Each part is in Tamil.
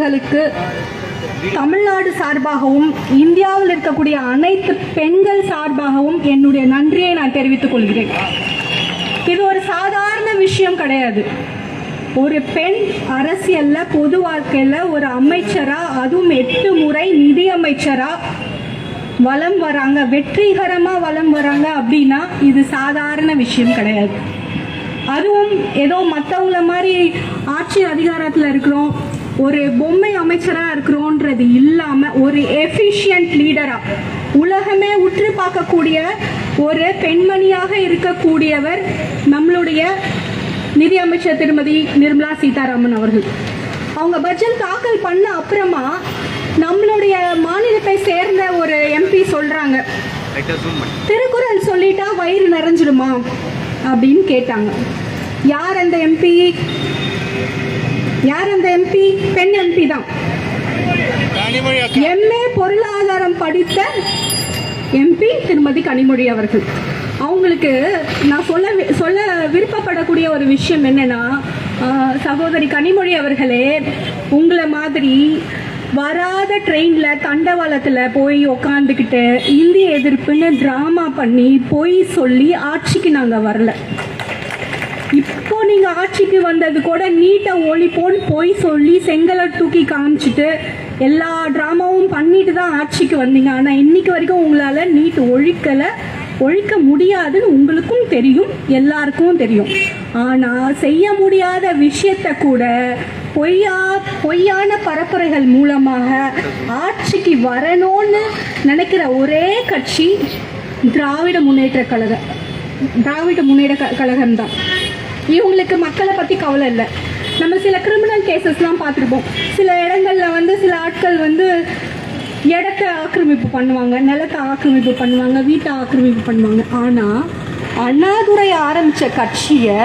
அவர்களுக்கு தமிழ்நாடு சார்பாகவும் இந்தியாவில் இருக்கக்கூடிய அனைத்து பெண்கள் சார்பாகவும் என்னுடைய நன்றியை நான் தெரிவித்துக் கொள்கிறேன். இது ஒரு சாதாரண விஷயம் கிடையாது. ஒரு பெண் அரசியல்ல பொது வாழ்க்கையில ஒரு அமைச்சரா அதுவும் எட்டு முறை நிதியமைச்சரா வளம் வலம் வராங்க வெற்றிகரமா வலம் வராங்க அப்படின்னா இது சாதாரண விஷயம் கிடையாது. அதுவும் ஏதோ மற்றவங்கள மாதிரி ஆட்சி அதிகாரத்தில் இருக்கிறோம் ஒரு பொம்மை அமைச்சராக இருக்கிறோன்றது இல்லாமல் ஒரு எஃபிஷியன்ட் லீடராக உலகமே உற்று பார்க்கக்கூடிய ஒரு பெண்மணியாக இருக்கக்கூடியவர் நம்மளுடைய நிதியமைச்சர் திருமதி நிர்மலா சீதாராமன் அவர்கள். அவங்க பட்ஜெட் தாக்கல் பண்ண அப்புறமா நம்மளுடைய மாநிலத்தை சேர்ந்த ஒரு எம்பி சொல்றாங்க. திருக்குறள் சொல்லிட்டா வயிறு நிறைஞ்சிடுமா? அப்படின்னு கேட்டாங்க. யார் அந்த எம்பி யார் அந்த எம்பி பெண் எம்பி தான். எம்ஏ பொருளாதாரம் படித்த எம்பி திருமதி கனிமொழி அவர்கள். அவங்களுக்கு நான் சொல்ல சொல்ல விருப்பப்படக்கூடிய ஒரு விஷயம் என்னன்னா சகோதரி கனிமொழி அவர்களே உங்களை மாதிரி வராத ட்ரெயினில் தண்டவாளத்தில் போய் உக்காந்துக்கிட்டு இந்திய எதிர்ப்புன்னு ட்ராமா பண்ணி பொய் சொல்லி ஆட்சிக்கு நாங்கள் வரல. நீங்க ஆட்சிக்கு வந்தது கூட நீட்டை ஒழிப்போன்னு போய் சொல்லி செங்கலை தூக்கி காமிச்சிட்டு எல்லா ட்ராமாவும் பண்ணிட்டு தான் ஆட்சிக்கு வந்தீங்க. ஆனா இன்னைக்கு வரைக்கும் உங்களால நீட் ஒழிக்கல ஒழிக்க முடியாதுன்னு உங்களுக்கும் தெரியும் எல்லாருக்கும் தெரியும். ஆனா செய்ய முடியாத விஷயத்த கூட பொய்யா பொய்யான பரப்புரைகள் மூலமாக ஆட்சிக்கு வரணும்னு நினைக்கிற ஒரே கட்சி திராவிட முன்னேற்ற கழகம் திராவிட முன்னேற்ற கழகம் தான் இவங்களுக்கு மக்களை பற்றி கவலை இல்லை. நம்ம சில கிரிமினல் கேசஸ்லாம் பார்த்துருப்போம். சில இடங்களில் வந்து சில ஆட்கள் வந்து இடத்த ஆக்கிரமிப்பு பண்ணுவாங்க நிலத்தை ஆக்கிரமிப்பு பண்ணுவாங்க வீட்டை ஆக்கிரமிப்பு பண்ணுவாங்க. ஆனால் அண்ணாதுரை ஆரம்பித்த கட்சியை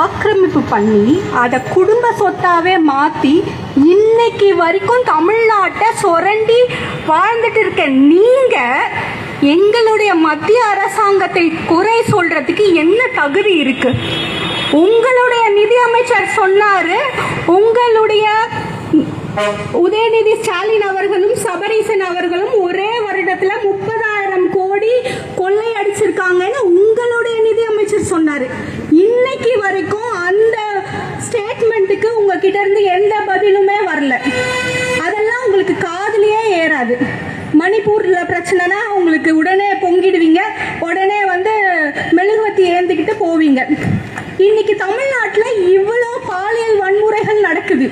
ஆக்கிரமிப்பு பண்ணி அதை குடும்ப சொத்தாவே மாற்றி இன்னைக்கு வரைக்கும் தமிழ்நாட்டை சுரண்டி வாழ்ந்துட்டு இருக்க நீங்கள் எங்களுடைய மத்திய அரசாங்கத்தை குறை சொல்கிறதுக்கு என்ன தகுதி இருக்குது உங்களுடைய நிதி அமைச்சர் சொன்னாரு. உங்களுடைய உதயநிதி ஸ்டாலின் அவர்களும் சபரீசன் அவர்களும் ஒரே வருடத்துல முப்பதாயிரம் கோடி கொள்ளை அடிச்சிருக்காங்கன்னு உங்களுடைய நிதி அமைச்சர் சொன்னாரு. இன்னைக்கு வரைக்கும் அந்த ஸ்டேட்மெண்ட்டுக்கு உங்ககிட்ட இருந்து எந்த பதிலுமே வரல. அதெல்லாம் உங்களுக்கு காதலியே ஏறாது. மணிப்பூர்ல பிரச்சனைனா உங்களுக்கு உடனே பொங்கிடுவீங்க. உடனே வந்து மெழுகுவத்தி ஏந்திக்கிட்டு போவீங்க. இன்னைக்கு தமிழ்நாட்டுல இவ்வளோ பாலியல் வன்முறைகள் நடக்குது.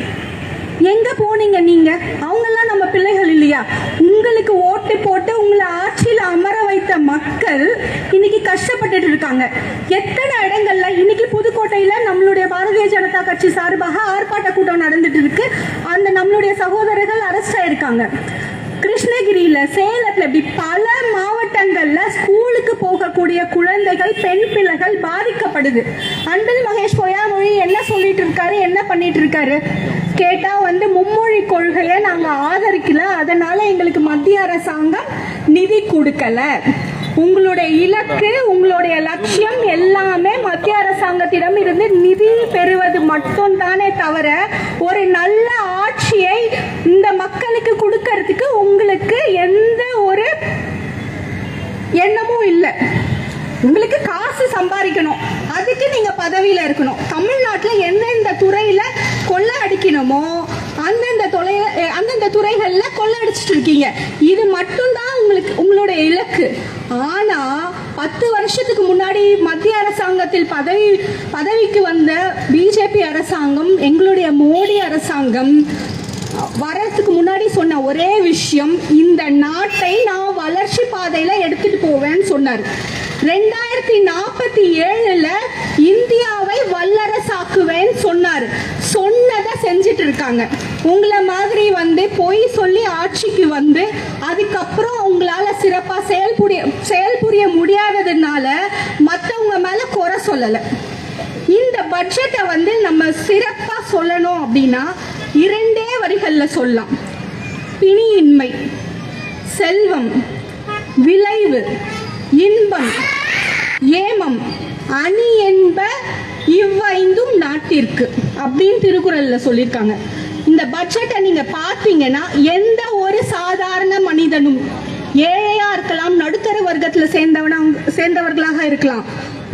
எங்க போனீங்க நீங்க? அவங்கெல்லாம் நம்ம பிள்ளைகள் இல்லையா? உங்களுக்கு ஓட்டு போட்டு உங்களை ஆட்சியில் அமர வைத்த மக்கள் இன்னைக்கு கஷ்டப்பட்டுட்டு இருக்காங்க. எத்தனை இடங்கள்ல இன்னைக்கு புதுக்கோட்டையில நம்மளுடைய பாரதிய ஜனதா கட்சி சார்பாக ஆர்ப்பாட்ட கூட்டம் நடந்துட்டு இருக்கு. அந்த நம்மளுடைய சகோதரர்கள் அரெஸ்ட் ஆயிருக்காங்க. கிருஷ்ணகிரியில சேலத்துல இப்படி பல மாவட்டங்கள்ல ஸ்கூலுக்கு போகக்கூடிய குழந்தைகள் பெண் பிள்ளைகள் பாதிக்கப்படுது. அன்பில் மகேஷ் பொய்யாமொழி என்ன சொல்லிட்டு இருக்காரு என்ன பண்ணிட்டு இருக்காரு கேட்டா வந்து மும்மொழி கொள்கையை நாங்க ஆதரிக்கல. அதனால எங்களுக்கு மத்திய அரசாங்கம் நிதி கொடுக்கல. உங்களுடைய இலக்கு உங்களுடைய லட்சியம் எல்லாமே மத்திய அரசாங்கத்திடம் இருந்து நிதி பெறுவது மட்டும் தானே தவிர ஒரு நல்ல ஆட்சியை இந்த மக்களுக்கு கொடுக்கறதுக்கு உங்களுக்கு எந்த ஒரு எண்ணமும் இல்லை. உங்களுக்கு காசு சம்பாதிக்கணும். அதுக்கு நீங்க பதவியில இருக்கணும். தமிழ்நாட்டில் எந்தெந்த துறையில கொள்ளை அடிக்கணுமோ அந்தந்த தொலை அந்தந்த துறைகள்ல கொள்ளை அடிச்சிட்டு இருக்கீங்க. இது மட்டும்தான் உங்களுக்கு உங்களுடைய இலக்கு. ஆனா பத்து வருஷத்துக்கு முன்னாடி மத்திய அரசாங்கத்தில் பதவி பதவிக்கு வந்த பிஜேபி அரசாங்கம் எங்களுடைய மோடி அரசாங்கம் வரத்துக்கு முன்னாடி சொன்ன ஒரே விஷயம் இந்த நாட்டை நான் வளர்ச்சி பாதையில எடுத்துட்டு போவேன்னு சொன்னார். ரெண்டாயிரத்தி நாற்பத்தி ஏழுல இந்தியாவை வல்லரசாக்குவேன்னு சொன்னார். சொன்னதை செஞ்சுட்டு இருக்காங்க. உங்களை மாதிரி வந்து பொய் சொல்லி ஆட்சிக்கு வந்து அதுக்கப்புறம் உங்களால சிறப்பாக செயல்புரிய செயல்புரிய முடியாததுனால மற்றவங்க மேல குறை சொல்லலை. இந்த பட்ஜெட்டை வந்து நம்ம சிறப்பாக சொல்லணும் அப்படின்னா இரண்டே வரிகளில் சொல்லலாம். பிணியின்மை செல்வம் விளைவு இன்பம் ஏமம் அணி என்ப இவ்வைந்தும் நாட்டிற்கு அப்படின்னு திருக்குறள்ல சொல்லியிருக்காங்க இந்த பட்ஜெட்டை நீங்க பார்த்தீங்கன்னா எந்த ஒரு சாதாரண மனிதனும் ஏழையா இருக்கலாம் நடுத்தர வர்க்கத்துல சேர்ந்தவன சேர்ந்தவர்களாக இருக்கலாம்.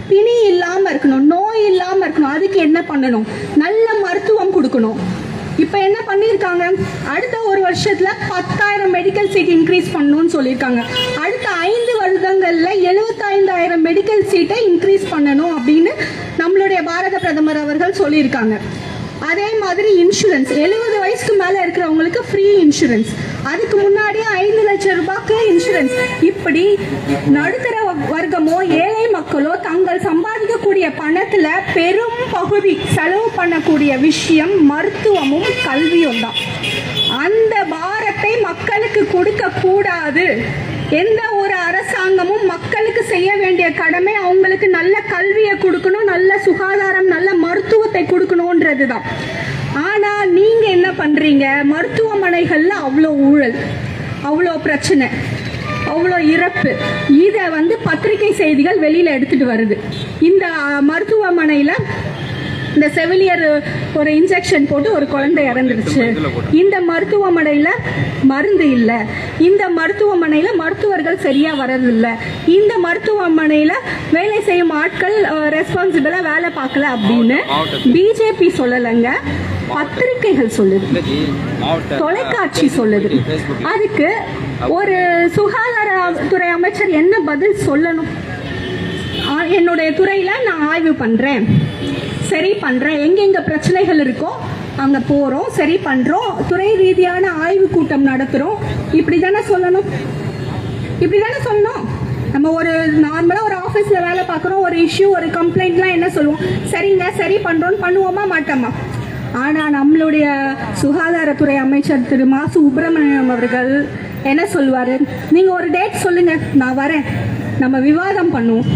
பிணி இல்லாம இருக்கணும் நோய் இல்லாம இருக்கணும் அதுக்கு என்ன பண்ணணும்? நல்ல மருத்துவம் கொடுக்கணும். இப்போ என்ன பண்ணியிருக்காங்க அடுத்த ஒரு வருஷத்தில் பத்தாயிரம் மெடிக்கல் சீட் இன்க்ரீஸ் பண்ணணும்னு சொல்லியிருக்காங்க அடுத்த ஐந்து வருடங்களில் எழுபத்தைந்தாயிரம் மெடிக்கல் சீட்டை இன்க்ரீஸ் பண்ணணும் அப்படின்னு நம்மளுடைய பாரத பிரதமர் அவர்கள் சொல்லியிருக்காங்க. அதே மாதிரி இன்சூரன்ஸ் எழுபது வயசுக்கு மேலே இருக்கிறவங்களுக்கு ஃப்ரீ இன்சூரன்ஸ் அதுக்கு முன்னாடியே ஐந்து லட்சம் ரூபாய்க்கு இன்சூரன்ஸ் இப்படி நடுத்தர வர்க்கமோ ஏழை மக்களோ தங்கள் சம்பாதிக்கக்கூடிய பணத்தில் பெரும் பகுதி செலவு பண்ணக்கூடிய விஷயம் மருத்துவமும் கல்வியும் தான். அந்த பாரத்தை மக்களுக்கு கொடுக்க கூடாது எந்த அரசாங்கமும் மக்களுக்கு செய்ய வேண்டிய கடமை அவங்களுக்கு நல்ல கல்வியை கொடுக்கணும் நல்ல சுகாதாரம் நல்ல மருத்துவத்தை கொடுக்கணுன்றது தான் ஆனா நீங்க என்ன பண்றீங்க? மருத்துவமனைகள்ல அவ்வளோ ஊழல் அவ்வளோ பிரச்சனை அவ்வளோ இறப்பு. இதை வந்து பத்திரிகை செய்திகள் வெளியில எடுத்துட்டு வருது. இந்த மருத்துவமனையில் இந்த செவிலியர் ஒரு இன்ஜெக்ஷன் போட்டு ஒரு குழந்தை இறந்துருச்சு இந்த மருத்துவமனையில மருந்து இல்ல. இந்த மருத்துவமனையில மருத்துவர்கள் சரியா வர்றதில்ல. இந்த மருத்துவமனையில வேலை செய்யும் ஆட்கள் ரெஸ்பான்சிபிளா வேலை பார்க்கல அப்படின்னு பிஜேபி சொல்லலைங்க. பத்திரிகைகள் சொல்லுது. தொலைக்காட்சி சொல்லுது. அதுக்கு ஒரு சுகாதாரத்துறை அமைச்சர் என்ன பதில் சொல்லணும்? என்னுடைய துறையில நான் ஆய்வு பண்றேன். சரி பண்ணுறேன் எங்கெங்கே பிரச்சனைகள் இருக்கோ அங்கே போகிறோம் சரி பண்ணுறோம் துறை ரீதியான ஆய்வு கூட்டம் நடத்துகிறோம் இப்படி தானே சொல்லணும்? இப்படி தானே சொல்லணும்? நம்ம ஒரு நார்மலாக ஒரு ஆஃபீஸில் வேலை பார்க்குறோம் ஒரு இஷ்யூ ஒரு கம்ப்ளைண்ட்லாம் என்ன சொல்லுவோம்? சரிங்க சரி பண்ணுறோன்னு பண்ணுவோமா மாட்டோமா? ஆனால் நம்மளுடைய சுகாதாரத்துறை அமைச்சர் திரு. மா. சுப்பிரமணியம் அவர்கள் என்ன சொல்லுவார்? நீங்கள் ஒரு டேட் சொல்லுங்கள் நான் வரேன். நம்ம விவாதம் பண்ணுவோம்.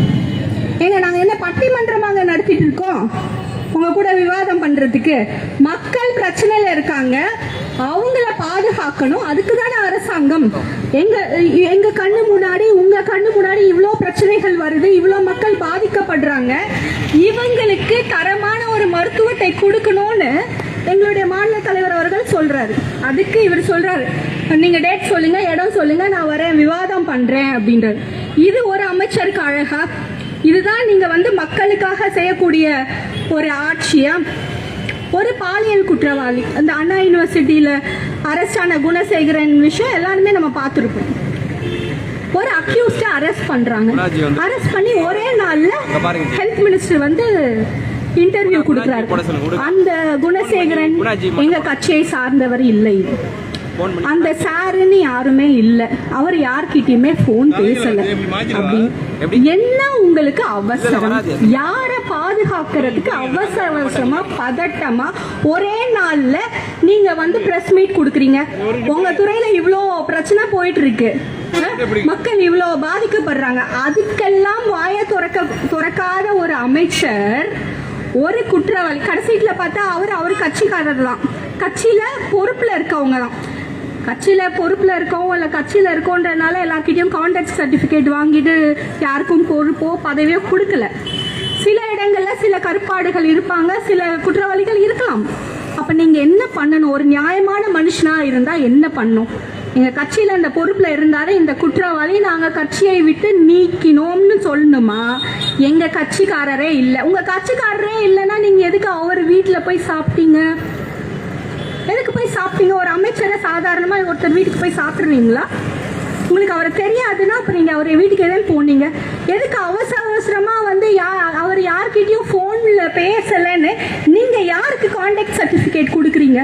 ஏங்க நாங்கள் என்ன பட்டிமன்றமாக நடத்திட்டு இருக்கோம்? உங்க கூட விவாதம் பண்றதுக்கு மக்கள் பிரச்சனையில இருக்காங்க. அவங்கள பாதுகாக்கணும். அதுக்கு தானே அரசாங்கம். எங்க எங்க கண்ணு முன்னாடி உங்க கண்ணு முன்னாடி இவ்வளோ பிரச்சனைகள் வருது இவ்வளோ மக்கள் பாதிக்கப்படுறாங்க. இவங்களுக்கு தரமான ஒரு மருத்துவத்தை கொடுக்கணும்னு எங்களுடைய மாநில தலைவர் அவர்கள் சொல்றாரு. அதுக்கு இவர் சொல்றாரு. நீங்க டேட் சொல்லுங்க இடம் சொல்லுங்க நான் வரேன் விவாதம் பண்றேன் அப்படின்றது இது ஒரு அமைச்சருக்கு அழகா இதுதான் நீங்க வந்து மக்களுக்காக செய்யக்கூடிய ஒரு ஆட்சியா? ஒரு பாலியல் குற்றவாளி. அந்த அண்ணா யூனிவர்சிட்டியில அரெஸ்ட் ஆன குணசேகரன் விஷயம் எல்லாருமே நம்ம பார்த்துருப்போம். ஒரு அக்யூஸ்ட அரெஸ்ட் வந்து- அரெஸ்ட் பண்ணி ஒரே நாள்ல. ஹெல்த் மினிஸ்டர் வந்து இன்டர்வியூ கொடுக்குறாரு. அந்த குணசேகரன் குணாஜி எங்க கட்சியை சார்ந்தவர் இல்லை. அந்த சாருன்னு யாருமே இல்ல. அவர் யார்கிட்டயுமே போன் பேசல. என்ன உங்களுக்கு அவசரம். யார பாதுகாக்கிறதுக்கு அவசர அவசரமா பதட்டமா ஒரே நாள்ல நீங்க வந்து பிரஸ் மீட் கொடுக்குறீங்க? உங்க துறையில இவ்ளோ பிரச்சனை போயிட்டு இருக்கு மக்கள் இவ்ளோ பாதிக்கப்படுறாங்க. அதுக்கெல்லாம் வாய துறக்க துறக்காத ஒரு அமைச்சர் ஒரு குற்றவாளி கடைசியில பார்த்தா அவர் அவர் கட்சிக்காரர் தான் கட்சியில பொறுப்புல இருக்கவங்க தான் கட்சியில் பொறுப்பில் இருக்கோம் இல்லை கட்சியில் இருக்கோன்றனால எல்லாக்கிட்டையும் கான்டாக்ட் சர்டிஃபிகேட் வாங்கிட்டு யாருக்கும் பொறுப்போ பதவியோ கொடுக்கல. சில இடங்களில் சில கருப்பாடுகள் இருப்பாங்க சில குற்றவாளிகள் இருக்கலாம். அப்போ நீங்கள் என்ன பண்ணணும்? ஒரு நியாயமான மனுஷனாக இருந்தால் என்ன பண்ணும்? எங்கள் கட்சியில் இந்த பொறுப்பில் இருந்தாரு இந்த குற்றவாளி நாங்கள் கட்சியை விட்டு நீக்கினோம்னு சொல்லணுமா? எங்கள் கட்சிக்காரரே இல்லை. உங்கள் கட்சிக்காரரே இல்லைன்னா நீங்கள் எதுக்கு அவர் வீட்டில் போய் சாப்பிட்டீங்க? எதுக்கு போய் சாப்பிட்டீங்க? ஒரு அமைச்சரை சாதாரணமா ஒருத்தர் வீட்டுக்கு போய் சாப்பிட்றீங்களா உங்களுக்கு அவரை தெரியாதுன்னா அப்ப நீங்க அவர் வீட்டுக்கு எதாவது போனீங்க? எதுக்கு அவசர அவசரமா வந்து யா அவர் யார்கிட்டயும் போன்ல பேசலன்னு நீங்க யாருக்கு கான்டாக்ட் சர்டிபிகேட் கொடுக்குறீங்க?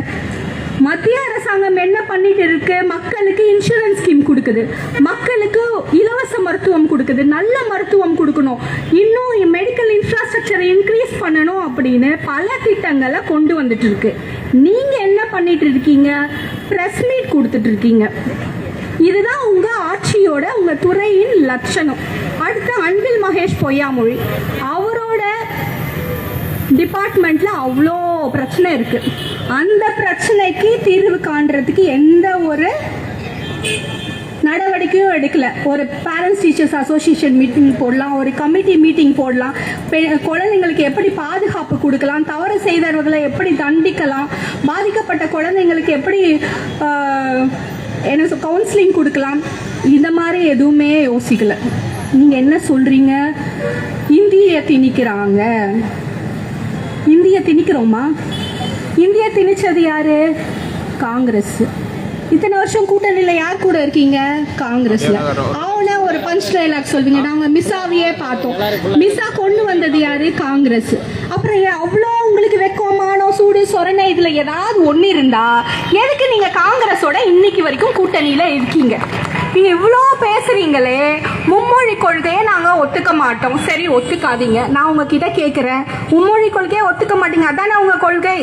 மத்திய அரசாங்கம் என்ன பண்ணிட்டு இருக்கு? மக்களுக்கு இன்சூரன்ஸ் ஸ்கீம் கொடுக்குது. மக்களுக்கு இலவச மருத்துவம் கொடுக்குது. நல்ல மருத்துவம் கொடுக்கணும். இன்னும் மெடிக்கல் இன்ஃப்ராஸ்ட்ரக்சரை இன்க்ரீஸ் பண்ணணும் அப்படின்னு பல திட்டங்களை கொண்டு வந்துட்டு இருக்கு. நீங்க என்ன பண்ணிட்டு இருக்கீங்க பிரஸ் மீட் கொடுத்துட்டு இருக்கீங்க இதுதான் உங்க ஆட்சியோட உங்க துறையின் லட்சணம். அடுத்து அன்பில் மகேஷ் பொய்யாமொழி. அவரோட டிபார்ட்மெண்ட்ல அவ்வளோ பிரச்சனை இருக்கு. அந்த பிரச்சனைக்கு தீர்வு காண்றதுக்கு எந்த ஒரு நடவடிக்கையும் எடுக்கல. ஒரு பேரண்ட்ஸ் டீச்சர்ஸ் அசோசியேஷன் மீட்டிங் போடலாம் ஒரு கமிட்டி மீட்டிங் போடலாம். பெ- குழந்தைங்களுக்கு எப்படி பாதுகாப்பு கொடுக்கலாம் தவறு செய்தவர்களை எப்படி தண்டிக்கலாம் பாதிக்கப்பட்ட குழந்தைங்களுக்கு எப்படி என்ன கவுன்சிலிங் கொடுக்கலாம் இந்த மாதிரி எதுவுமே யோசிக்கல. நீங்க என்ன சொல்றீங்க? இந்திய திணிக்கிறாங்க. இந்திய திணிக்கிறோமா? இந்திய திணிச்சது யாரு? காங்கிரஸ். இத்தனை வருஷம் கூட்டணியில யார் கூட இருக்கீங்க? காங்கிரஸ்ல. அவனா ஒரு பஞ்ச் டைலாக் சொல்வீங்க நாங்க மிஸ்ஸாவையே பார்த்தோம். மிஸ்ஸா கொண்டு வந்தது யாரு? காங்கிரஸ். அப்புறம் அவ்வளோ உங்களுக்கு வெக்கமானம் சூடு சொரணை இதுல ஏதாவது ஒண்ணு இருந்தா எதுக்கு நீங்க காங்கிரஸோட இன்னைக்கு வரைக்கும் கூட்டணியில இருக்கீங்க? இவ்வளோ பேசுறீங்களே? மும்மொழி கொள்கையை நாங்கள் ஒத்துக்க மாட்டோம். சரி ஒத்துக்காதீங்க. நான் உங்ககிட்ட கேட்குறேன் மும்மொழி கொள்கையை ஒத்துக்க மாட்டீங்க. அதானே உங்கள் கொள்கை?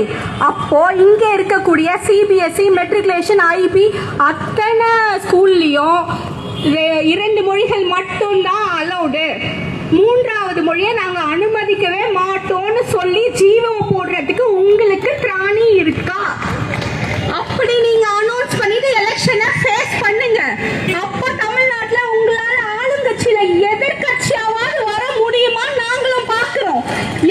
அப்போ இங்கே இருக்கக்கூடிய சிபிஎஸ்சி மெட்ரிகுலேஷன் ஐபி அத்தனை ஸ்கூல்லையும் இரண்டு மொழிகள் மட்டும்தான் அலௌடு மூன்றாவது மொழியை நாங்கள் அனுமதிக்கவே மாட்டோம்னு சொல்லி ஜீவம் போடுறதுக்கு உங்களுக்கு திராணி இருக்கா? அப்படி நீ எலெக்ஷனை ஃபேஸ் பண்ணுங்க. அப்ப தமிழ்நாட்டுல உங்களால ஆளுங்கட்சியில எதிர்கட்சியாவது வர முடியுமா நாங்களும் பாக்குறோம்.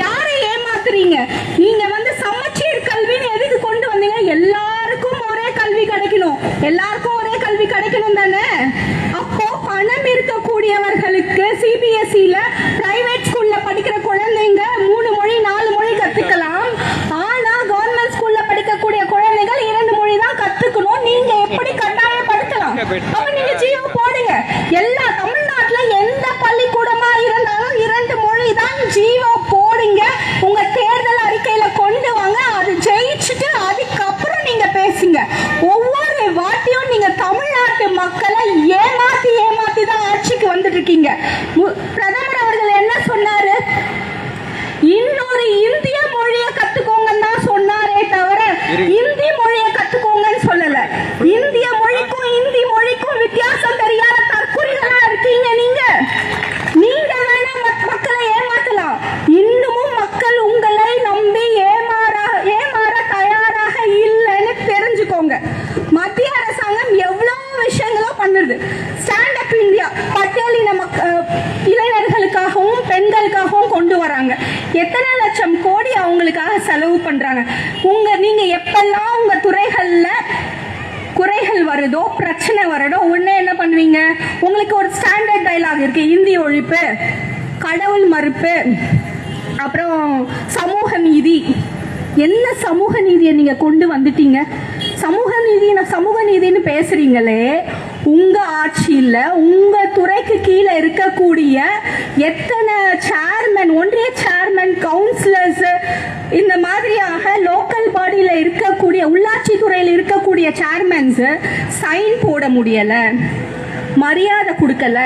யாரை ஏமாத்துறீங்க? நீங்க வந்து சமச்சீர் கல்வின்னு எதுக்கு கொண்டு வந்தீங்க? எல்லாருக்கும் ஒரே கல்வி கிடைக்கணும். எல்லாருக்கும் ஒரே கல்வி கிடைக்கணும் தானே? அப்போ பணம் இருக்கக்கூடியவர்களுக்கு சிபிஎஸ்இல பிரைவேட் ஸ்கூல்ல படிக்கிற குழந்தைங்க மூணு மொழி நாலு மொழி கத்துக்கலாம் ஆனா கவர்மெண்ட் ஸ்கூல்ல படிக்கக்கூடிய குழந்தைகள் இரண்டு மொழி தான் கத்துக்கணும் நீங்க எப்படி கட்டாயப்படுத்தலாம் அப்ப நீங்க ஜியோ போடுங்க. எல்லா தமிழ்நாட்டுல எந்த பள்ளிக்கூடமா இருந்தாலும் இரண்டு மொழி தான் ஜியோ போடுங்க. உங்க தேர்தல் அறிக்கையில கொண்டு வாங்க. அது ஜெயிச்சுட்டு அதுக்கப்புறம் நீங்க பேசுங்க. ஒவ்வொரு வாட்டியும் நீங்க தமிழ்நாட்டு மக்களை ஏமாத்தி ஏமாத்தி தான் ஆட்சிக்கு வந்துட்டு இருக்கீங்க. பிரதமர் அவர்கள் என்ன சொன்னாரு இன்னொரு இந்திய மொழியை கத்துக்கோங்கன்னு தான் சொன்னாரே தவிர இந்தி மொழியை கத்துக்கோங்கன்னு சொல்லல இந்திய மொழிக்கும் இந்தி மொழிக்கும் வித்தியாசம் தெரியாத தற்குறிகளா இருக்கீங்க நீங்க நீங்க வேணா மக்- மக்களை ஏமாத்தலாம் இன்னமும் மக்கள் உங்களை நம்பி ஏமாற ஏமாற தயாராக இல்லைன்னு தெரிஞ்சுக்கோங்க மத்திய அரசாங்கம் எவ்வளவு விஷயங்களோ பண்ணுது ஸ்டாண்ட் அப் இந்தியா பட்டியலின மக் அஹ், இளைஞர்களுக்காகவும் பெண்களுக்காகவும் கொண்டு வராங்க. எத்தனை லட்சம் கோடி அவங்களுக்காக செலவு பண்றாங்க. உங்க நீங்க எப்பெல்லாம் உங்க துறைகள்ல குறைகள் வருதோ பிரச்சனை வருதோ உடனே என்ன பண்ணுவீங்க? உங்களுக்கு ஒரு ஸ்டாண்டர்ட் டைலாக் இருக்கு. இந்தி ஒழிப்பு கடவுள் மறுப்பு அப்புறம் சமூக நீதி. என்ன சமூக நீதியை நீங்க கொண்டு வந்துட்டீங்க? சமூக நீதி சமூக நீதின்னு பேசுறீங்களே உங்க ஆட்சியில் உங்க துறைக்கு கீழே இருக்கக்கூடிய எத்தனை சேர்மன் ஒன்றிய சேர்மன் கவுன்சிலர்ஸ் இந்த மாதிரியாக லோக்கல் பாடியில் இருக்கக்கூடிய உள்ளாட்சி துறையில் இருக்கக்கூடிய சேர்மன்ஸ் சைன் போட முடியல. மரியாதை கொடுக்கல.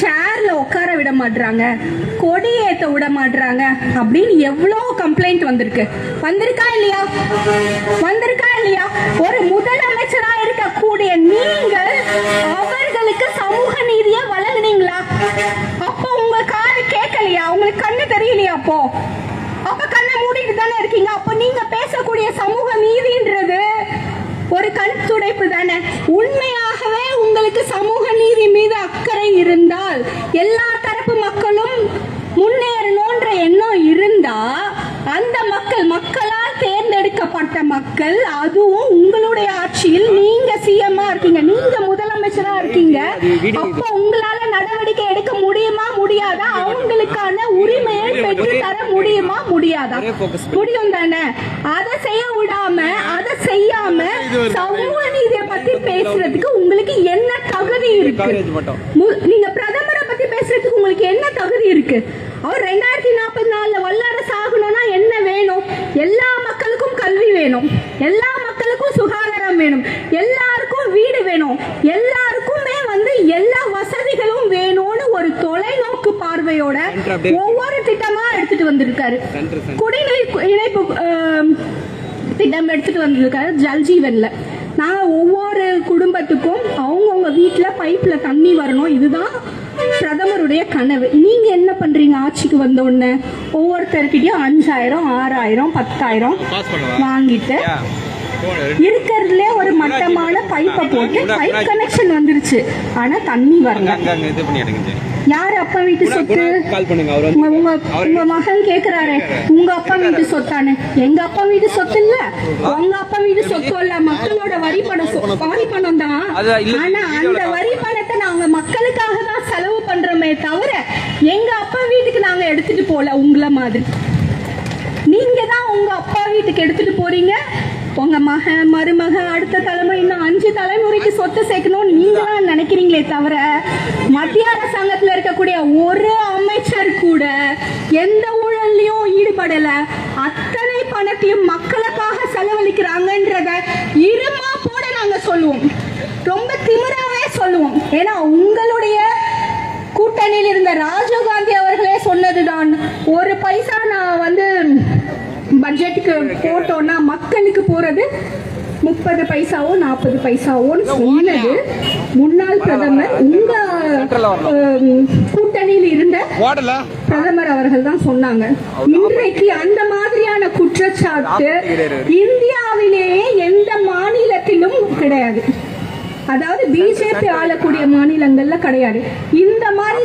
சேர்ல உட்கார விட மாட்றாங்க. கொடி ஏத்த விட மாட்றாங்க. அப்படின்னு எவ்வளோ கம்ப்ளைண்ட் வந்திருக்கு. வந்திருக்கா இல்லையா? வந்திருக்கா இல்லையா? ஒரு முதலமைச்சரா இருக்கக்கூடிய நீங்கள் அவர்களுக்கு சமூக நீதியை வழங்குனீங்களா? அப்போ உங்க காது கேட்கலையா? உங்களுக்கு கண்ணு தெரியலையா அப்போ? அப்ப கண்ணை மூடிட்டு தானே இருக்கீங்க? அப்ப நீங்க பேசக்கூடிய சமூக நீதின்றது ஒரு கண் துடைப்பு தானே. உண்மையாகவே உங்களுக்கு சமூக நீதி மீது அக்கறை இருந்தால் எல்லா தரப்பு மக்களும் முன்னேறணும்ன்ற எண்ணம் இருந்தா அந்த மக்கள் மக்களால் தேர்ந்தெடுக்கப்பட்ட மக்கள் அதுவும் உங்களுடைய ஆட்சியில் நீங்க சிஎம்மா இருக்கீங்க. நீங்க ஆபீசரா இருக்கீங்க. அப்ப உங்களால நடவடிக்கை எடுக்க முடியுமா முடியாதா? அவங்களுக்கான உரிமையை பெற்று தர முடியுமா முடியாதா? முடியும் தானே. அதை செய்ய விடாம அதை செய்யாம சமூக நீதியை பத்தி பேசுறதுக்கு உங்களுக்கு என்ன தகுதி இருக்கு? நீங்க பிரதமரை பத்தி பேசுறதுக்கு உங்களுக்கு என்ன தகுதி இருக்கு? அவர் ரெண்டாயிரத்தி நாற்பத்தி நாலுல வல்லரசு ஆகணும்னா என்ன வேணும்? எல்லா மக்களுக்கும் கல்வி வேணும். எல்லா மக்களுக்கும் சுகாதாரம் வேணும். எல்லா வீடு வேணும். எல்லாருக்குமே வந்து எல்லா வசதிகளும் வேணும்னு ஒரு தொலைநோக்கு பார்வையோட ஒவ்வொரு திட்டமா எடுத்துட்டு வந்திருக்காரு. குடிநீர் இணைப்பு திட்டம் எடுத்துட்டு வந்திருக்காரு ஜல்ஜீவன்ல நாங்கள் ஒவ்வொரு குடும்பத்துக்கும் அவங்கவுங்க வீட்டில் பைப்பில் தண்ணி வரணும். இதுதான் பிரதமருடைய கனவு. நீங்க என்ன பண்றீங்க ஆட்சிக்கு வந்த உடனே? ஒவ்வொருத்தர்கிட்டயும் அஞ்சாயிரம் ஆறாயிரம் பத்தாயிரம் வாங்கிட்டு இருக்கிறதுலே ஒரு மட்டமான பைப்பை போட்டு பைப் கனெக்ஷன் வந்துருச்சு. ஆனா தண்ணி வரல. யார் அப்பா வீட்டு சொத்து? உங்க உங்க மகன் கேக்குறாரு உங்க அப்பா வீட்டு சொத்தானு? எங்க அப்பா வீட்டு சொத்து இல்ல? உங்க அப்பா வீட்டு சொத்து இல்ல. மக்களோட வரி பணம் வரி பணம் தான். ஆனா அந்த வரி பணத்தை நாங்க மக்களுக்காக தான் செலவு பண்றோமே தவிர எங்க அப்பா வீட்டுக்கு நாங்க எடுத்துட்டு போல உங்கள மாதிரி. நீங்க தான் உங்க அப்பா வீட்டுக்கு எடுத்துட்டு போறீங்க. உங்க மக மருமக அடுத்த தலைமுறை இன்னும் அஞ்சு தலைமுறைக்கு சொத்து சேர்க்கணும்னு நீங்க நினைக்கிறீங்களே தவிர மத்திய அரசாங்கத்துல இருக்கக்கூடிய ஒரு அமைச்சர் கூட எந்த ஊழல்லையும் ஈடுபடல. அத்தனை பணத்தையும் மக்களுக்காக செலவழிக்கிறாங்கன்றத இருமா போட நாங்க சொல்லுவோம். ரொம்ப திமிராவே சொல்லுவோம். ஏன்னா உங்களுடைய கூட்டணியில் இருந்த ராஜீவ் காந்தி அவர்களே சொன்னதுதான் ஒரு பைசா நான் வந்து போட்டோம்னா மக்களுக்கு போறது முப்பது பைசாவோ நாற்பது பைசாவோன்னு சொன்னது முன்னாள் பிரதமர் உங்க கூட்டணியில் இருந்த பிரதமர் அவர்கள் தான் சொன்னாங்க. இன்றைக்கு அந்த மாதிரியான குற்றச்சாட்டு இந்தியாவிலேயே எந்த மாநிலத்திலும் கிடையாது. அதாவது பிஜேபி ஆளக்கூடிய மாநிலங்கள்ல கிடையாது. இந்த மாதிரி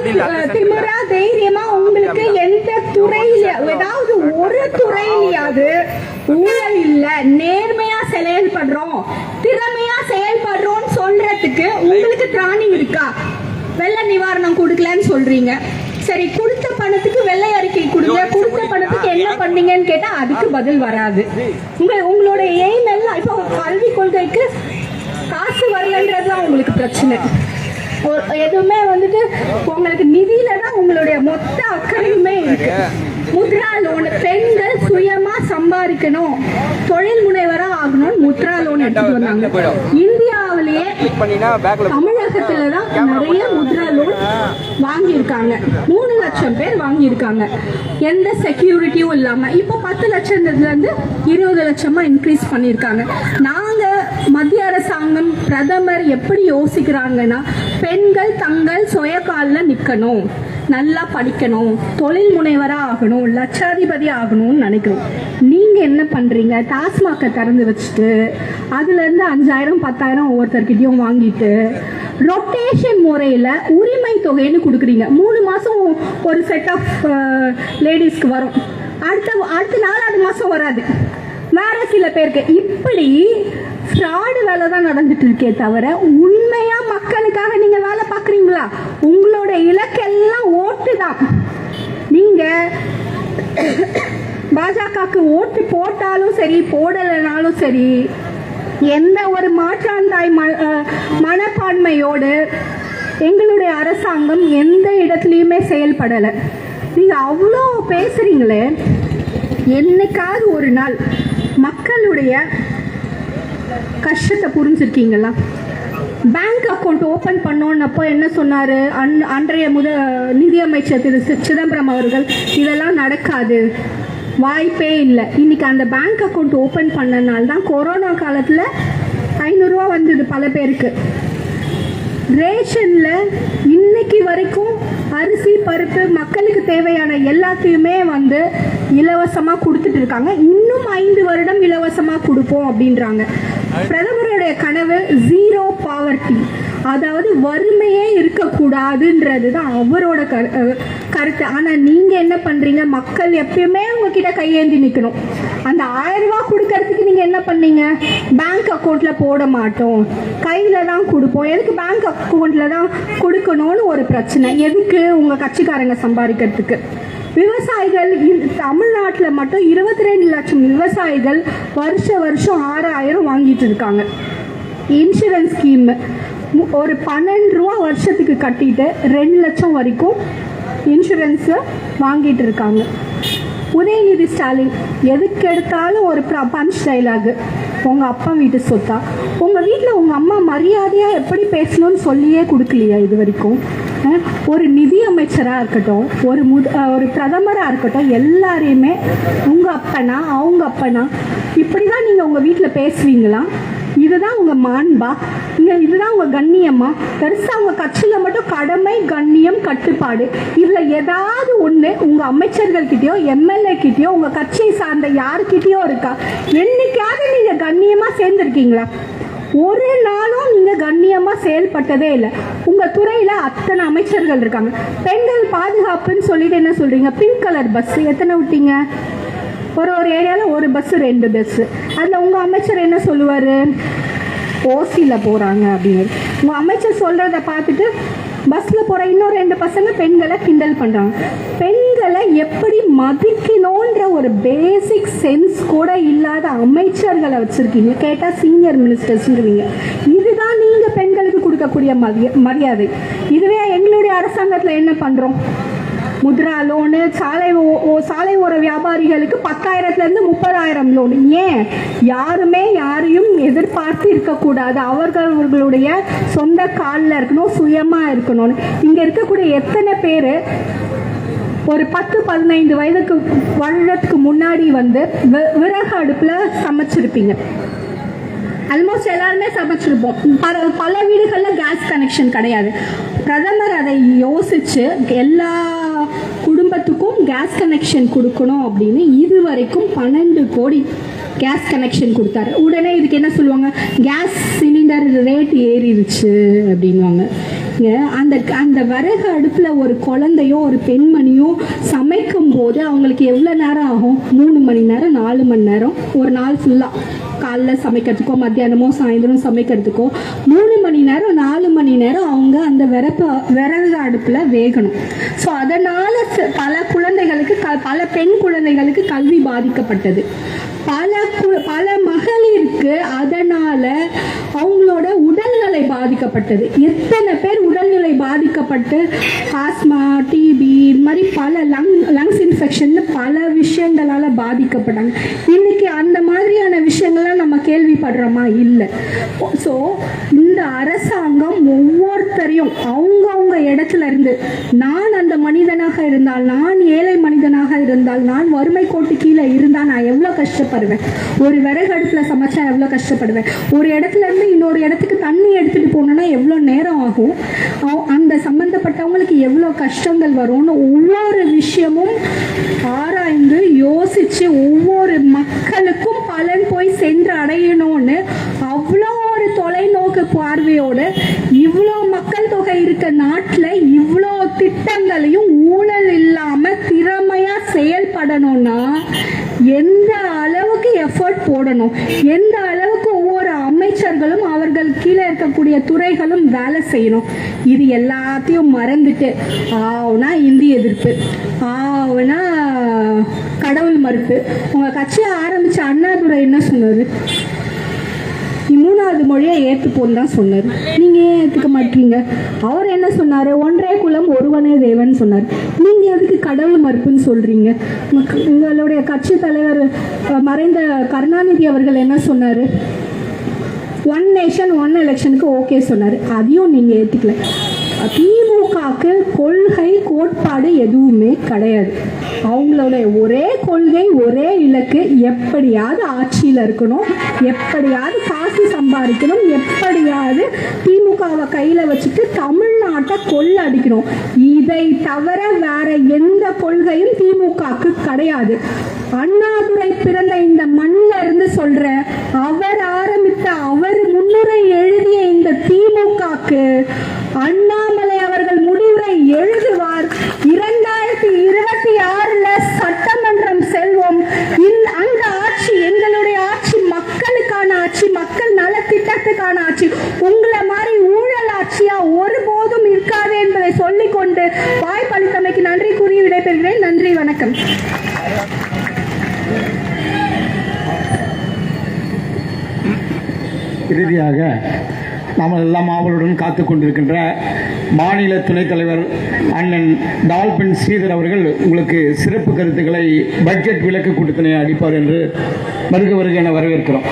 திமிரா தைரியமா உங்களுக்கு எந்த துறையில ஏதாவது ஒரு துறையிலயாவது ஊழல் இல்ல நேர்மையா செயல்படுறோம் திறமையா செயல்படுறோம்னு சொல்றதுக்கு உங்களுக்கு திராணி இருக்கா? வெள்ள நிவாரணம் கொடுக்கலன்னு சொல்றீங்க. சரி கொடுத்த பணத்துக்கு வெள்ளை அறிக்கை கொடுங்க. கொடுத்த பணத்துக்கு என்ன பண்ணீங்கன்னு கேட்டா அதுக்கு பதில் வராது. உங்க உங்களோட எய்ம் எல்லாம் இப்போ கல்வி பிரச்சனை. எதுவுமே வந்துட்டு உங்களுக்கு நிதியில தான் உங்களுடைய மொத்த அக்கறையுமே இருக்கு. முத்ரா லோன் பெண்கள் சுயமா சம்பாதிக்கணும். தொழில் முனைவரா ஆகணும்னு முத்ரா லோன் எடுத்துட்டு வந்தாங்க. இந்தியாவிலேயே கிளிக் தமிழகத்துல தான் நிறைய முத்ரா லோன் வாங்கியிருக்காங்க. மூணு லட்சம் பேர் வாங்கியிருக்காங்க. எந்த செக்யூரிட்டியும் இல்லாம இப்போ பத்து லட்சத்துல இருந்து இருபது லட்சமா இன்க்ரீஸ் பண்ணியிருக்காங்க. நான் மத்திய அரசாங்கம் பிரதமர் எப்படி யோசிக்கிறாங்கன்னா பெண்கள் தங்கள் சுய காலில் நிற்கணும் நல்லா படிக்கணும் தொழில் முனைவராக ஆகணும் லட்சாதிபதி ஆகணும்னு நினைக்கிறோம். நீங்கள் என்ன பண்ணுறீங்க டாஸ்மாகை திறந்து வச்சுட்டு அதுலேருந்து அஞ்சாயிரம் பத்தாயிரம் ஒவ்வொருத்தர்கிட்டையும் வாங்கிட்டு ரொட்டேஷன் முறையில் உரிமை தொகைன்னு கொடுக்குறீங்க. மூணு மாதம் ஒரு செட் ஆஃப் லேடிஸ்க்கு வரும். அடுத்த அடுத்த நாலாவது மாதம் வராது. வேற சில பேருக்கு இப்படி ஃப்ராடு வேலை தான் நடந்துட்டு இருக்கே தவிர உண்மையா மக்களுக்காக நீங்க வேலை பார்க்குறீங்களா? உங்களோட இலக்கெல்லாம் ஓட்டு தான். நீங்க பாஜகவுக்கு ஓட்டு போட்டாலும் சரி போடலைனாலும் சரி எந்த ஒரு மாற்றாந்தாய் ம மனப்பான்மையோடு எங்களுடைய அரசாங்கம் எந்த இடத்துலையுமே செயல்படலை. நீங்கள் அவ்வளோ பேசுகிறீங்களே என்னைக்காவது ஒரு நாள் மக்களுடைய கஷ்டத்தை புரிஞ்சிருக்கீங்களா? பேங்க் அக்கௌண்ட் ஓப்பன் பண்ணோன்னப்போ என்ன சொன்னார்? அன் அன்றைய முத நிதியமைச்சர் திரு சி- சிதம்பரம் அவர்கள் இதெல்லாம் நடக்காது. வாய்ப்பே இல்லை. இன்னைக்கு அந்த பேங்க் அக்கௌண்ட் ஓப்பன் பண்ணனால தான் கொரோனா காலத்தில் ஐநூறுரூவா வந்தது பல பேருக்கு. ரேஷனில் இன்னைக்கு வரைக்கும் அரிசி பருப்பு மக்களுக்கு தேவையான எல்லாத்தையுமே வந்து இலவசமா கொடுத்துட்டு இருக்காங்க. இன்னும் ஐந்து வருடம் இலவசமா கொடுப்போம் அப்படின்றாங்க. பிரதமருடைய கனவு ஜீரோ பாவர்ட்டி அதாவது வறுமையே இருக்கக்கூடாதுன்றது தான் அவரோட க கருத்து. ஆனால் நீங்கள் என்ன பண்ணுறீங்க மக்கள் எப்பயுமே உங்ககிட்ட கையேந்தி நிற்கணும் அந்த ஆயிரம் ரூபா கொடுக்கறதுக்கு நீங்கள் என்ன பண்ணீங்க? பேங்க் அக்கௌண்ட்டில் போட மாட்டோம். கையில் தான் கொடுப்போம். எதுக்கு பேங்க் அக்கௌண்ட்டில் தான் கொடுக்கணும்னு ஒரு பிரச்சனை? எதுக்கு உங்கள் கட்சிக்காரங்க சம்பாதிக்கிறதுக்கு? விவசாயிகள் தமிழ்நாட்டில் மட்டும் இருபத்தி ரெண்டு லட்சம் விவசாயிகள் வருஷ வருஷம் ஆறாயிரம் வாங்கிட்டு இருக்காங்க. Insurance scheme. ஒரு பன்னெண்டு ரூபா வருஷத்துக்கு கட்டிட்டு ரெண்டு லட்சம் வரைக்கும் இன்சூரன்ஸு வாங்கிட்டு இருக்காங்க. உதயநிதி ஸ்டாலின் எதுக்கு எடுத்தாலும் ஒரு பஞ்ச் டைலாகு உங்கள் அப்பா வீட்டு சொத்தா? உங்கள் வீட்டில் உங்கள் அம்மா மரியாதையாக எப்படி பேசணும்னு சொல்லியே கொடுக்கலையா இது வரைக்கும்? ஒரு நிதி அமைச்சராக இருக்கட்டும் ஒரு முத ஒரு பிரதமராக இருக்கட்டும் எல்லாரையுமே உங்கள் அப்பனா அவங்க அப்பனா இப்படி தான் நீங்கள் உங்கள் வீட்டில் பேசுவீங்களா? இதுதான் உங்க மாண்பா? இதுதான் உங்க கண்ணியமா? பெருசா உங்க கட்சியில மட்டும் கடமை கண்ணியம் கட்டுப்பாடு. இதுல ஏதாவது ஒண்ணு உங்க அமைச்சர்கள் கிட்டயோ எம்எல்ஏ கிட்டயோ உங்க கட்சியை சார்ந்த யாருக்கிட்டயோ இருக்கா? என்னைக்காவது நீங்க கண்ணியமா சேர்ந்திருக்கீங்களா? ஒரு நாளும் கண்ணியமா செயல்பட்டதே இல்லை. உங்க துறையில அத்தனை அமைச்சர்கள் இருக்காங்க. பெண்கள் பாதுகாப்புன்னு சொல்லிட்டு என்ன சொல்றீங்க? பிங்க் கலர் பஸ் எத்தனை விட்டீங்க? ஒரு ஒரு ஏரியாவில் ஒரு பஸ் ரெண்டு பஸ்ஸு அதில் உங்கள் அமைச்சர் என்ன சொல்லுவார்? ஓசியில் போகிறாங்க அப்படின்னு. உங்கள் அமைச்சர் சொல்கிறத பார்த்துட்டு பஸ்ஸில் போகிற இன்னும் ரெண்டு பசங்க பெண்களை கிண்டல் பண்ணுறாங்க பெண்களை எப்படி மதிக்கணுன்ற ஒரு பேசிக் சென்ஸ் கூட இல்லாத அமைச்சர்களை வச்சுருக்கீங்க. கேட்டால் சீனியர் மினிஸ்டர்ஸ்ன்றீங்க இதுதான் நீங்கள் பெண்களுக்கு கொடுக்கக்கூடிய மதிய மரியாதை. இதுவே எங்களுடைய அரசாங்கத்தில் என்ன பண்ணுறோம் முத்ரா லோனு சாலை ஓ- ஓ- சாலை ஓர வியாபாரிகளுக்கு பத்தாயிரத்துல இருந்து முப்பதாயிரம் லோன் ஏன்? யாருமே யாரையும் எதிர்பார்த்து இருக்கக்கூடாது. அவர்கள் அவர்களுடைய சொந்த காலில் இருக்கணும் சுயமா இருக்கணும்னு இங்க இருக்கக்கூடிய எத்தனை பேர் ஒரு பத்து பதினைந்து வயதுக்கு வருடத்துக்கு முன்னாடி வந்து விறகு அடுப்புல சமைச்சிருப்பீங்க. ஆல்மோஸ்ட் எல்லாருமே சமைச்சிருப்போம். பல பல வீடுகளில் கேஸ் கனெக்ஷன் கிடையாது. பிரதமர் அதை யோசிச்சு எல்லா குடும்பத்துக்கும் கேஸ் கனெக்ஷன் கொடுக்கணும் அப்படின்னு இது வரைக்கும் பன்னெண்டு கோடி கேஸ் கனெக்ஷன் கொடுத்தாரு. உடனே இதுக்கு என்ன சொல்லுவாங்க? கேஸ் சிலிண்டர் ரேட் ஏறிடுச்சு அப்படின்வாங்க அந்த அந்த விறகு அடுப்பில் ஒரு குழந்தையோ ஒரு பெண்மணியோ சமைக்கும் போது அவங்களுக்கு எவ்வளோ நேரம் ஆகும்? மூணு மணி நேரம் நாலு மணி நேரம் ஒரு நாள் ஃபுல்லாக காலைல சமைக்கிறதுக்கோ மத்தியானமோ சாயந்தரம் சமைக்கிறதுக்கோ மூணு மணி நேரம் நாலு மணி நேரம் அவங்க அந்த விறப்பு விறகு அடுப்பில் வேகணும். ஸோ அதனால் பல குழந்தைகளுக்கு க பல பெண் குழந்தைகளுக்கு கல்வி பாதிக்கப்பட்டது. பல பல மகளிருக்கு அதனால அவங்களோட உடல்நிலை பாதிக்கப்பட்டது. எத்தனை பேர் உடல்நிலை பாதிக்கப்பட்டு ஆஸ்மா டிபி இது மாதிரி பல லங் லங்ஸ் இன்ஃபெக்ஷன் பல விஷயங்களால பாதிக்கப்பட்டாங்க. இன்னைக்கு அந்த மாதிரியான விஷயங்கள்லாம் நம்ம கேள்விப்படுறோமா? இல்லை. ஸோ இந்த அரசாங்கம் ஒவ்வொருத்தரையும் அவங்கவுங்க இடத்துல இருந்து நான் அந்த மனிதனாக இருந்தால் நான் ஏழை மனிதனாக இருந்தால் நான் வறுமை கோட்டு கீழே இருந்தால் நான் எவ்வளோ கஷ்டப்படுவேன்? ஒரு விறகு அடுப்பில் சமைச்சா எவ்வளோ கஷ்டப்படுவேன்? ஒரு இடத்துல இருந்து இன்னொரு இடத்துக்கு தண்ணி எடுத்துகிட்டு போனோன்னா எவ்வளோ நேரம் ஆகும்? அந்த சம்மந்தப்பட்டவங்களுக்கு எவ்வளோ கஷ்டங்கள் வரும்னு ஒவ்வொரு விஷயமும் ஆராய்ந்து யோசித்து ஒவ்வொரு மக்களுக்கும் பலன் போய் சென்று அடையணும்னு அவ்வளோ ஒரு தொலைநோக்கு பார்வையோடு இவ்வளோ மக்கள் தொகை இருக்க நாட்டில் இவ்வளோ திட்டங்களையும் ஊழல் இல்லாமல் திறமையாக செயல்படணும்னா எந்த அளவுக்கு எஃபர்ட் போடணும்? எந்த அளவுக்கு ஒவ்வொரு அமைச்சர்களும் அவர்கள் கீழே இருக்கக்கூடிய துறைகளும் வேலை செய்யணும்? இது எல்லாத்தையும் மறந்துட்டு ஆவுனா இந்தி எதிர்ப்பு ஆவுனா கடவுள் மறுப்பு. உங்கள் கட்சியை ஆரம்பித்த அண்ணாதுரை என்ன சொன்னார்? நீ மூணாவது மொழியை ஏற்றுப்போன்னு தான் சொன்னார். நீங்கள் ஏன் ஏற்றுக்க மாட்டீங்க? அவர் என்ன சொன்னார்? ஒன்றே குலம் ஒருவனே தேவன் சொன்னார். நீங்கள் எதுக்கு கடவுள் மறுப்புன்னு சொல்கிறீங்க உங்களுடைய கட்சி தலைவர் மறைந்த கருணாநிதி அவர்கள் என்ன சொன்னார்? ஒன் நேஷன் ஒன் எலெக்ஷனுக்கு ஓகே சொன்னார். அதையும் நீங்கள் ஏற்றுக்கல திமுகவுக்கு கொள்கை கோட்பாடு எதுவுமே கிடையாது. அவங்களோட ஒரே கொள்கை ஒரே இலக்கு எப்படியாவது ஆட்சியில் இருக்கணும் எப்படியாவது காசு சம்பாதிக்கணும் எப்படியாவது திமுகவை கையில் வச்சுட்டு தமிழ்நாட்டை கொள்ளடிக்கணும். இதை தவிர வேற எந்த கொள்கையும் திமுகவுக்கு கிடையாது. அண்ணாதுரை பிறந்த இந்த மண்ணில இருந்து சொல்ற அவர் ஆரம்பித்த அவர் முன்னுரை எழுதிய இந்த திமுகக்கு அண்ணாமலை அவர்கள் முடிவுரை எழுதுவார். இரண்டாயிரத்தி இருபத்தி ஆறுல சட்டமன்றம் செல்வோம். அந்த ஆட்சி எங்களுடைய ஆட்சி மக்களுக்கான ஆட்சி மக்கள் நலத்திட்டத்துக்கான ஆட்சி. உங்களை மாதிரி ஊழல் ஆட்சியா ஒருபோதும் இருக்காது என்பதை சொல்லிக்கொண்டு வாய்ப்பளித்தமைக்கு நன்றி கூறி விடைபெறுகிறேன். நன்றி வணக்கம். இறுதியாக நாம் எல்லாம் ஆவலுடன் காத்து கொண்டிருக்கின்ற மாநில துணைத் தலைவர் அண்ணன் டால்பின் ஸ்ரீதர் அவர்கள் உங்களுக்கு சிறப்பு கருத்துக்களை பட்ஜெட் விளக்கு கூட்டத்தினை அளிப்பார் என்று வருக வருக என வரவேற்கிறோம்.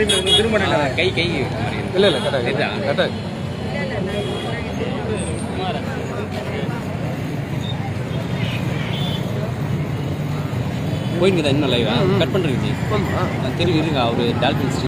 திரும்பி திரும்ப கை கை இல்லை இல்லை கரெக்டாக கரெக்டாக போயிருங்க இன்னும் லைவா கட் பண்ணுறீங்க தெரியும் இருங்க அவர் டால்பின்ஸ்